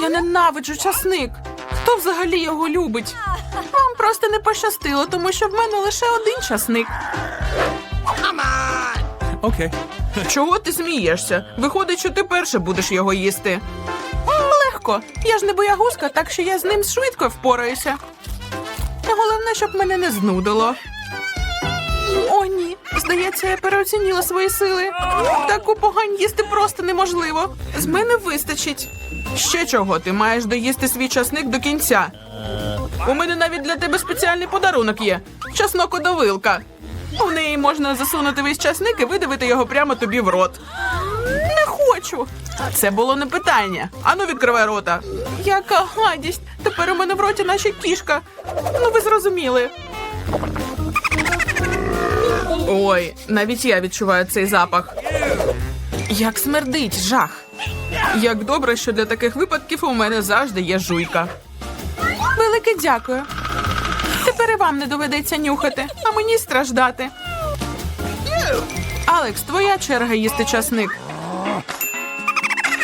Я ненавиджу часник. Хто взагалі його любить? Вам просто не пощастило, тому що в мене лише один часник. Okay. Чого ти смієшся? Виходить, що ти перше будеш його їсти. Легко. Я ж не боягузка, так що я з ним швидко впораюся. Головне, щоб мене не знудило. О, ні. Здається, я переоцінила свої сили. Таку погань їсти просто неможливо. З мене вистачить. Ще чого, ти маєш доїсти свій часник до кінця. У мене навіть для тебе спеціальний подарунок є. Часнокодовилка. У неї можна засунути весь часник і видавити його прямо тобі в рот. Не хочу. Це було не питання. Ану, відкривай рота. Яка гадість. Тепер у мене в роті наче кішка. Ну, ви зрозуміли. Ой, навіть я відчуваю цей запах. Як смердить, жах. Як добре, що для таких випадків у мене завжди є жуйка. Велике дякую. Тепер і вам не доведеться нюхати, а мені страждати. Алекс, твоя черга їсти часник.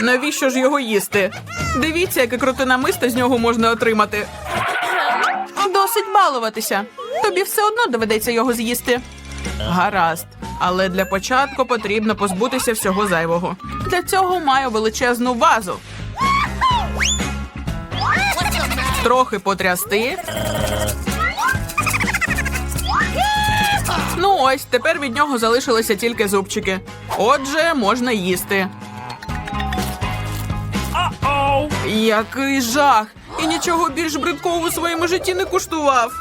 Навіщо ж його їсти? Дивіться, яке круте намисто з нього можна отримати. Досить балуватися. Тобі все одно доведеться його з'їсти. Гаразд. Але для початку потрібно позбутися всього зайвого. Для цього маю величезну вазу. Трохи потрясти. Ну ось, тепер від нього залишилися тільки зубчики. Отже, можна їсти. Який жах! І нічого більш бридкого у своєму житті не куштував.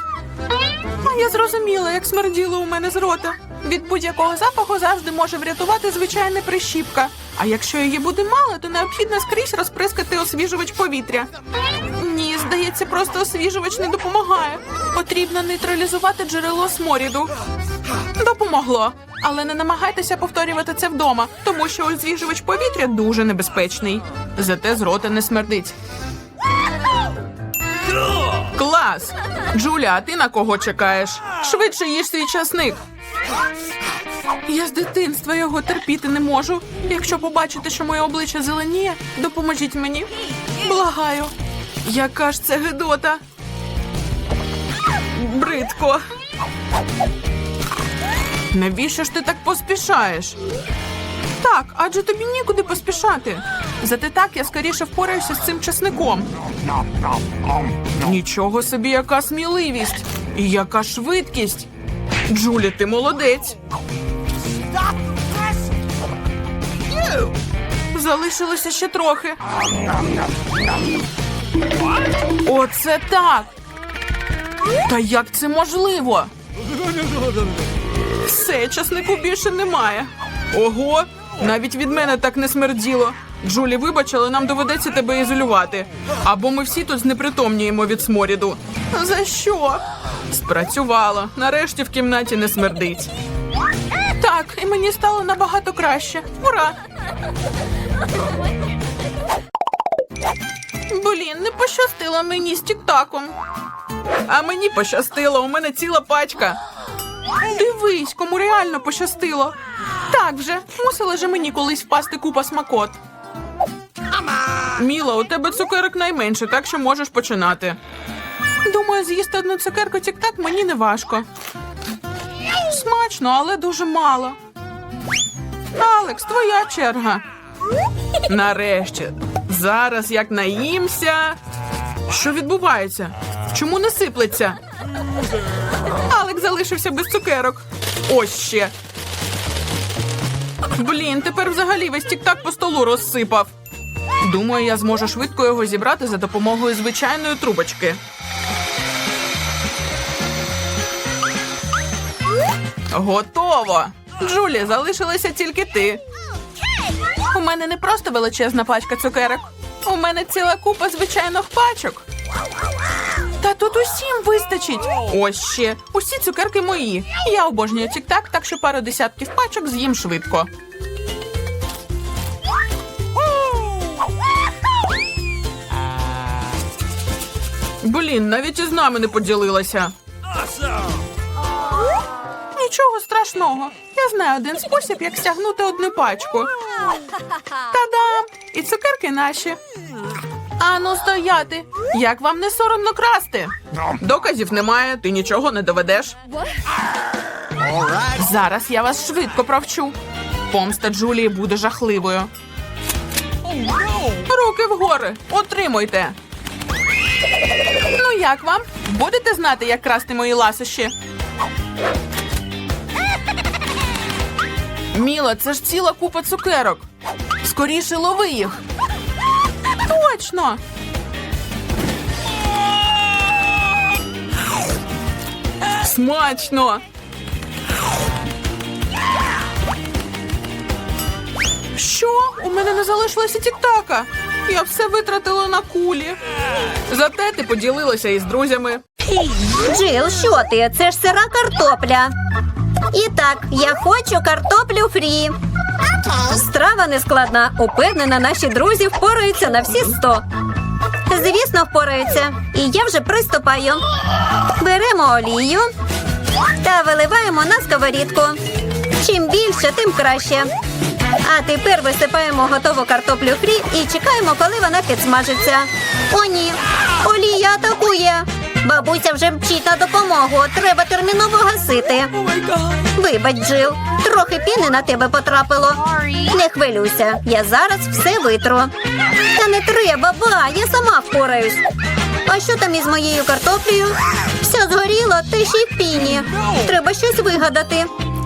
А я зрозуміла, як смерділо у мене з рота. Від будь-якого запаху завжди може врятувати звичайна прищіпка. А якщо її буде мало, то необхідно скрізь розприскати освіжувач повітря. Ні, здається, просто освіжувач не допомагає. Потрібно нейтралізувати джерело сморіду. Допомогло. Але не намагайтеся повторювати це вдома, тому що освіжувач повітря дуже небезпечний. Зате з рота не смердить. Клас! Джуля, а ти на кого чекаєш? Швидше їж свій часник. Я з дитинства його терпіти не можу. Якщо побачите, що моє обличчя зеленіє, допоможіть мені. Благаю. Яка ж це гидота? Бридко. Навіщо ж ти так поспішаєш? Так, адже тобі нікуди поспішати. Зате так я скоріше впораюся з цим часником. Нічого собі, яка сміливість і яка швидкість. Джулі, ти молодець. Залишилося ще трохи. Оце так. Та як це можливо? Все, часнику більше немає. Ого, навіть від мене так не смерділо. Джулі, вибач, але нам доведеться тебе ізолювати. Або ми всі тут знепритомніємо від сморіду. За що? Спрацювало. Нарешті в кімнаті не смердить. Так, і мені стало набагато краще. Ура! Блін, не пощастило мені з тіктаком. А мені пощастило, у мене ціла пачка. Дивись, кому реально пощастило. Так вже, мусила же мені колись впасти купа смакот. Міла, у тебе цукерок найменше, так що можеш починати. Думаю, з'їсти одну цукерку тік-так мені не важко. Смачно, але дуже мало. Алекс, твоя черга. Нарешті. Зараз як наїмся. Що відбувається? Чому не сиплеться? Алекс залишився без цукерок. Ось ще. Блін, тепер взагалі весь тік-так по столу розсипав. Думаю, я зможу швидко його зібрати за допомогою звичайної трубочки. Готово! Джулі, залишилася тільки ти. У мене не просто величезна пачка цукерок. У мене ціла купа звичайних пачок. Та тут усім вистачить. Ось ще. Усі цукерки мої. Я обожнюю тік-так, так що пару десятків пачок з'їм швидко. Блін, навіть із нами не поділилася. Нічого страшного. Я знаю один спосіб, як стягнути одну пачку. Та-дам! І цукерки наші. Ану, стояти. Як вам не соромно красти? Доказів немає, ти нічого не доведеш. Зараз я вас швидко провчу. Помста Джулії буде жахливою. Руки вгори, отримуйте. Як вам? Будете знати, як красти мої ласощі? Міла, це ж ціла купа цукерок. Скоріше лови їх. Точно. Смачно. Що? У мене не залишилося тіктака. Я все витратила на кулі. Зате ти поділилася із друзями. Джил, що ти? Це ж сира картопля. І так, я хочу картоплю фрі. Страва не складна. Упевнена, наші друзі впораються на всі сто. Звісно, впораються. І я вже приступаю. Беремо олію та виливаємо на сковорідку. Чим більше, тим краще. А тепер висипаємо готову картоплю фрі і чекаємо, коли вона підсмажиться. О, ні, олія атакує. Бабуся вже мчить на допомогу. Треба терміново гасити. Вибач, Джил, трохи піни на тебе потрапило. Не хвилюйся, я зараз все витру. Та не треба, ба, я сама впораюсь. А що там із моєю картоплею? Все згоріло, та ще й в піні. Треба щось вигадати.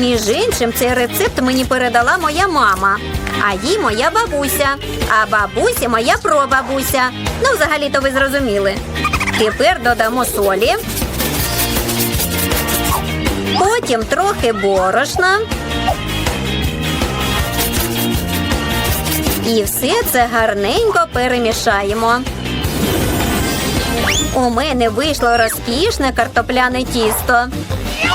Між іншим, цей рецепт мені передала моя мама, а їй моя бабуся, а бабусі моя прабабуся. Ну, взагалі-то ви зрозуміли. Тепер додамо солі. Потім трохи борошна. І все це гарненько перемішаємо. У мене вийшло розкішне картопляне тісто.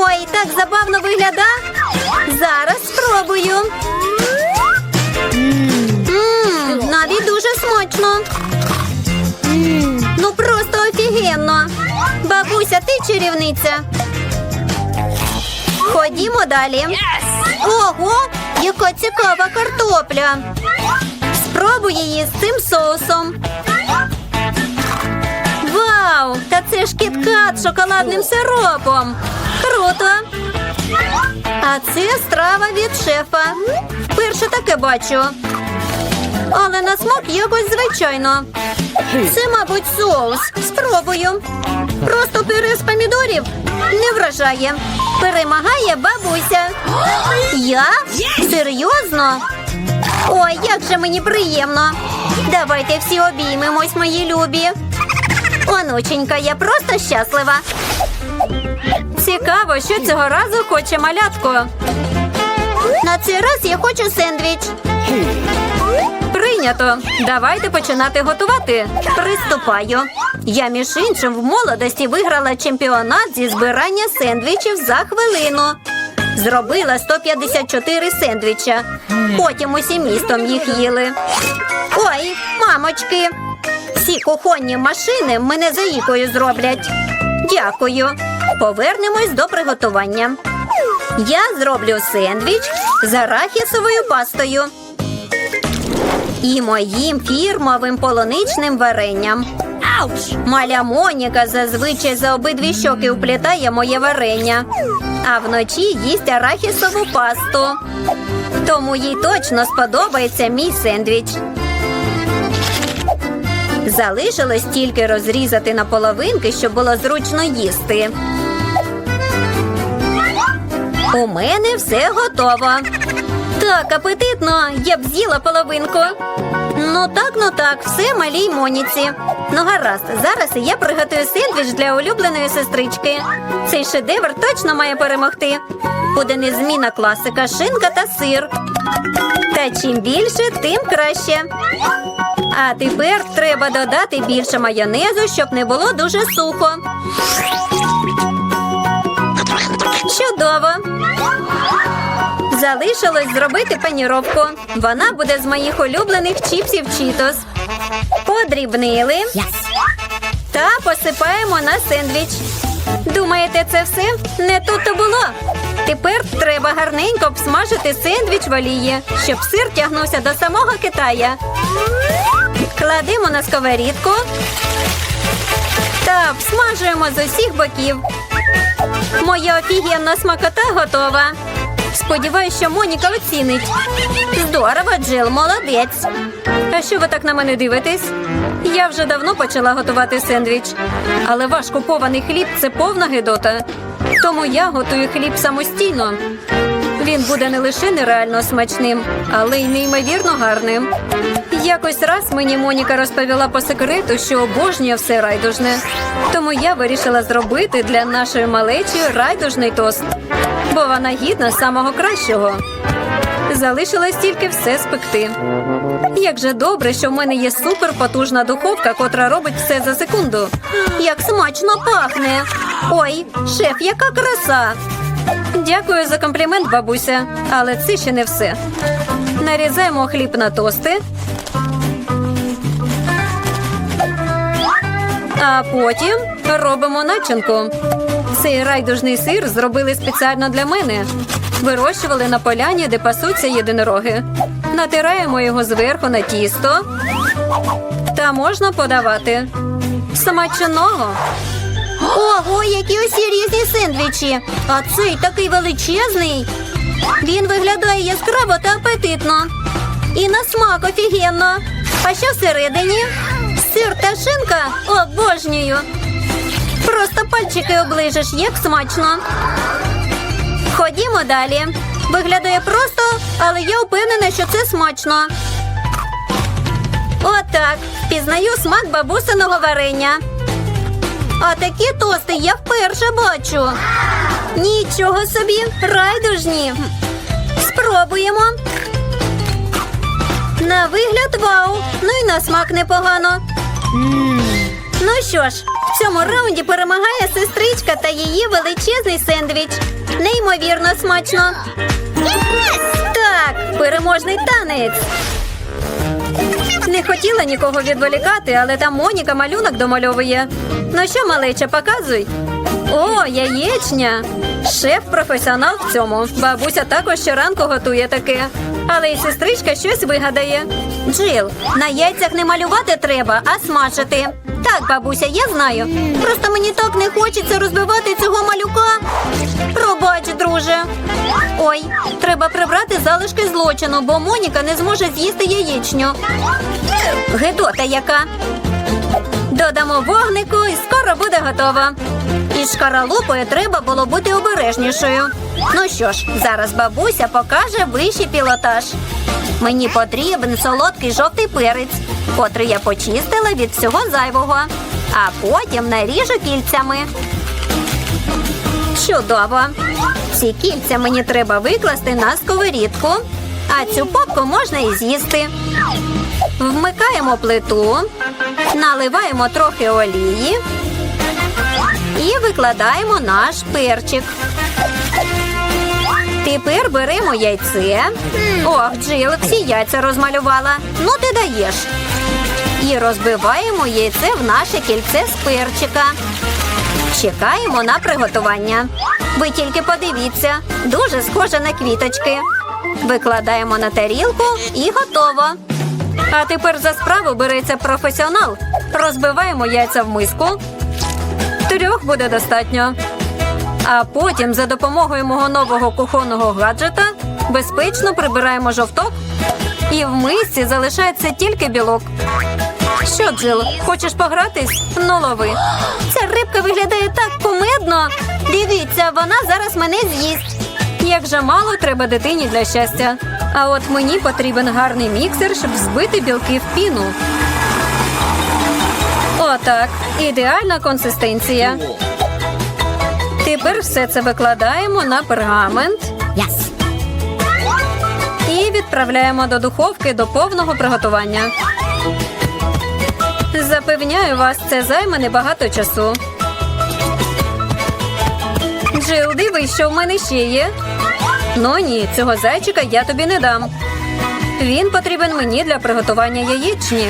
Ой, так забавно вигляда. Зараз спробую. Мм, навіть дуже смачно. Ну просто офігенно. Бабуся, ти чарівниця. Ходімо далі. Ого, яка цікава картопля. Спробуй її з цим соусом. Вау! Та це ж кіткат з шоколадним сиропом. Круто! А це страва від шефа. Вперше таке бачу. Але на смак якось звичайно. Це, мабуть, соус. Спробую. Просто пюре з помідорів не вражає. Перемагає бабуся. Я? Серйозно? Ой, як же мені приємно. Давайте всі обіймемось, мої любі. Онученька, я просто щаслива. Цікаво, що цього разу хоче малятко. На цей раз я хочу сендвіч. Прийнято. Давайте починати готувати. Приступаю. Я, між іншим, в молодості виграла чемпіонат зі збирання сендвічів за хвилину. Зробила 154 сендвіча. Потім усім містом їх їли. Ой, мамочки. Всі кухонні машини мене заїкою зроблять. Дякую. Повернемось до приготування. Я зроблю сендвіч з арахісовою пастою і моїм фірмовим полуничним варенням. Маля Моніка зазвичай за обидві щоки уплітає моє варення, а вночі їсть арахісову пасту. Тому їй точно сподобається мій сендвіч. Залишилось тільки розрізати на половинки, щоб було зручно їсти. У мене все готово. Так, апетитно, я б з'їла половинку. Ну так, ну так, все малій Моніці. Ну гаразд, зараз я приготую сендвіч для улюбленої сестрички. Цей шедевр точно має перемогти. Буде незмінна класика, шинка та сир. Та чим більше, тим краще. А тепер треба додати більше майонезу, щоб не було дуже сухо. Залишилось зробити паніровку. Вона буде з моїх улюблених чіпсів Чітос. Подрібнили та посипаємо на сендвіч. Думаєте, це все? Не тут то було. Тепер треба гарненько обсмажити сендвіч в олії, щоб сир тягнувся до самого Китая. Кладемо на сковорідку та обсмажуємо з усіх боків. Моя офігенна смакота готова. Сподіваюсь, що Моніка оцінить. Здорово, Джил, молодець. А що ви так на мене дивитесь? Я вже давно почала готувати сендвіч, але ваш купований хліб це повна гидота. Тому я готую хліб самостійно. Він буде не лише нереально смачним, але й неймовірно гарним. Якось раз мені Моніка розповіла по секрету, що обожнює все райдужне. Тому я вирішила зробити для нашої малечі райдужний тост, бо вона гідна самого кращого. Залишилось тільки все спекти. Як же добре, що в мене є суперпотужна духовка, котра робить все за секунду. Як смачно пахне. Ой, шеф, яка краса. Дякую за комплімент, бабуся, але це ще не все. Нарізаємо хліб на тости. А потім робимо начинку. Цей райдужний сир зробили спеціально для мене. Вирощували на поляні, де пасуться єдинороги. Натираємо його зверху на тісто. Та можна подавати. Смачного. Ого, які усі різні сендвічі. А цей такий величезний. Він виглядає яскраво та апетитно. І на смак офігенно. А що всередині? Сир та шинка? Обожнюю. Просто пальчики оближеш, як смачно. Ходімо далі. Виглядає просто, але я впевнена, що це смачно. Отак. Пізнаю смак бабусиного варення. А такі тости я вперше бачу. Нічого собі, райдужні. Спробуємо. На вигляд вау. Ну і на смак непогано. Ну що ж, в цьому раунді перемагає сестричка та її величезний сендвіч. Неймовірно смачно. Так, переможний танець. Не хотіла нікого відволікати, але там Моніка малюнок домальовує. Ну що, малеча, показуй. О, яєчня. Шеф професіонал в цьому. Бабуся також щоранку готує таке. Але й сестричка щось вигадає. Джил, на яйцях не малювати треба, а смажити. Так, бабуся, я знаю. Просто мені так не хочеться розбивати цього малюка. Пробач, друже. Ой, треба прибрати залишки злочину, бо Моніка не зможе з'їсти яєчню. Гедота яка. Додамо вогнику і скоро буде готово. Із шкаралупою треба було бути обережнішою. Ну що ж, зараз бабуся покаже вищий пілотаж. Мені потрібен солодкий жовтий перець, котрий я почистила від всього зайвого, а потім наріжу кільцями. Чудово! Ці кільця мені треба викласти на сковорідку, а цю попку можна і з'їсти. Вмикаємо плиту, наливаємо трохи олії і викладаємо наш перчик. Тепер беремо яйце. Ох, Джил, всі яйця розмалювала. Ну ти даєш. І розбиваємо яйце в наше кільце з перчика. Чекаємо на приготування. Ви тільки подивіться, дуже схоже на квіточки. Викладаємо на тарілку і готово. А тепер за справу береться професіонал. Розбиваємо яйця в миску. Трьох буде достатньо. А потім за допомогою мого нового кухонного гаджета безпечно прибираємо жовток. І в мисці залишається тільки білок. Що, Джил, хочеш погратись? Ну лови. Ця рибка виглядає так кумедно. Дивіться, вона зараз мене з'їсть. Як же мало треба дитині для щастя. А от мені потрібен гарний міксер, щоб збити білки в піну. Отак. Ідеальна консистенція. Тепер все це викладаємо на пергамент. І відправляємо до духовки до повного приготування. Запевняю вас, це займе небагато часу. Джил, дивись, що в мене ще є. Ну ні, цього зайчика я тобі не дам. Він потрібен мені для приготування яєчні.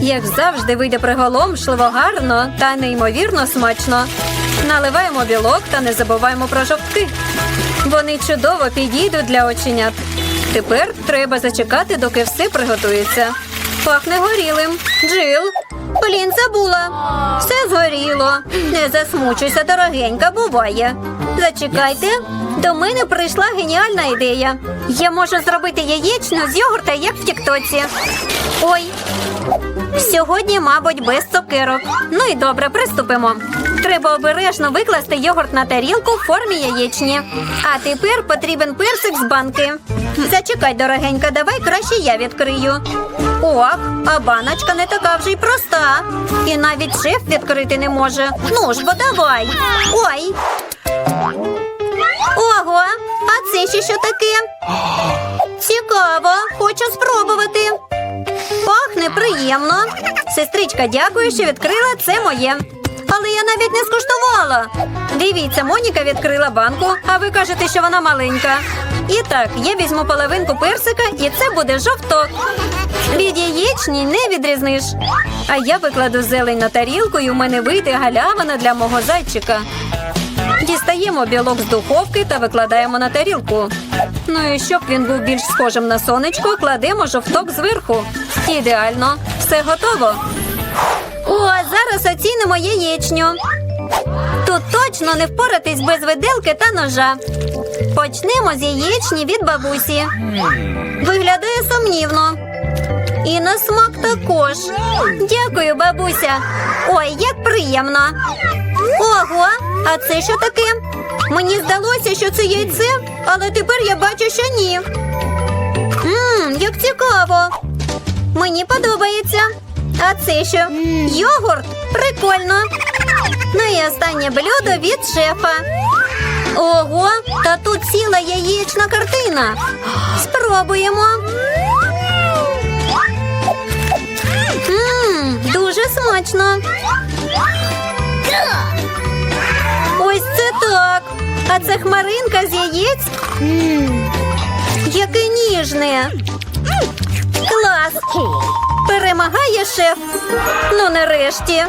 Як завжди, вийде приголомшливо гарно та неймовірно смачно. Наливаємо білок та не забуваємо про жовтки. Вони чудово підійдуть для оченят. Тепер треба зачекати, доки все приготується. Пахне горілим. Джил. Блін, забула. Все згоріло. Не засмучуйся, дорогенька, буває. Зачекайте. До мене прийшла геніальна ідея. Я можу зробити яєчню з йогурта, як в Тіктоці. Ой, Сьогодні, мабуть, без цукерок. Ну і добре, приступимо. Треба обережно викласти йогурт на тарілку в формі яєчні. А тепер потрібен персик з банки. Зачекай, дорогенька, давай краще я відкрию. Ох, а баночка не така вже й проста. І навіть шеф відкрити не може. Ну ж, бо давай. Ой. Ого, а це ще що таке? Цікаво, хочу спробувати. Пахне приємно. Сестричка, дякую, що відкрила це моє. Але я навіть не скуштувала. Дивіться, Моніка відкрила банку, а ви кажете, що вона маленька. І так, я візьму половинку персика, і це буде жовток. Від яєчні не відрізниш. А я викладу зелень на тарілку, і у мене вийде галявина для мого зайчика. Дістаємо білок з духовки та викладаємо на тарілку. Ну і щоб він був більш схожим на сонечко, кладемо жовток зверху. Ідеально, все готово. О, зараз оцінимо яєчню. Тут точно не впоратись без виделки та ножа. Почнемо з яєчні від бабусі. Виглядає сумнівно. І на смак також. Дякую, бабуся. Ой, як приємно. Ого, а це що таке? Мені здалося, що це яйце, але тепер я бачу, що ні. Ммм, як цікаво. Мені подобається. А це що? Йогурт? Прикольно. Ну і останнє блюдо від шефа. Ого, та тут ціла яєчна картина. Спробуємо. Ммм, дуже смачно. Ось це так. А це хмаринка з яєць. Яке ніжне. Клас. Перемагає шеф. Ну, нарешті.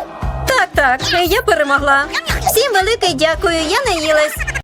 Так, так, я перемогла. Всім велике дякую, я наїлась.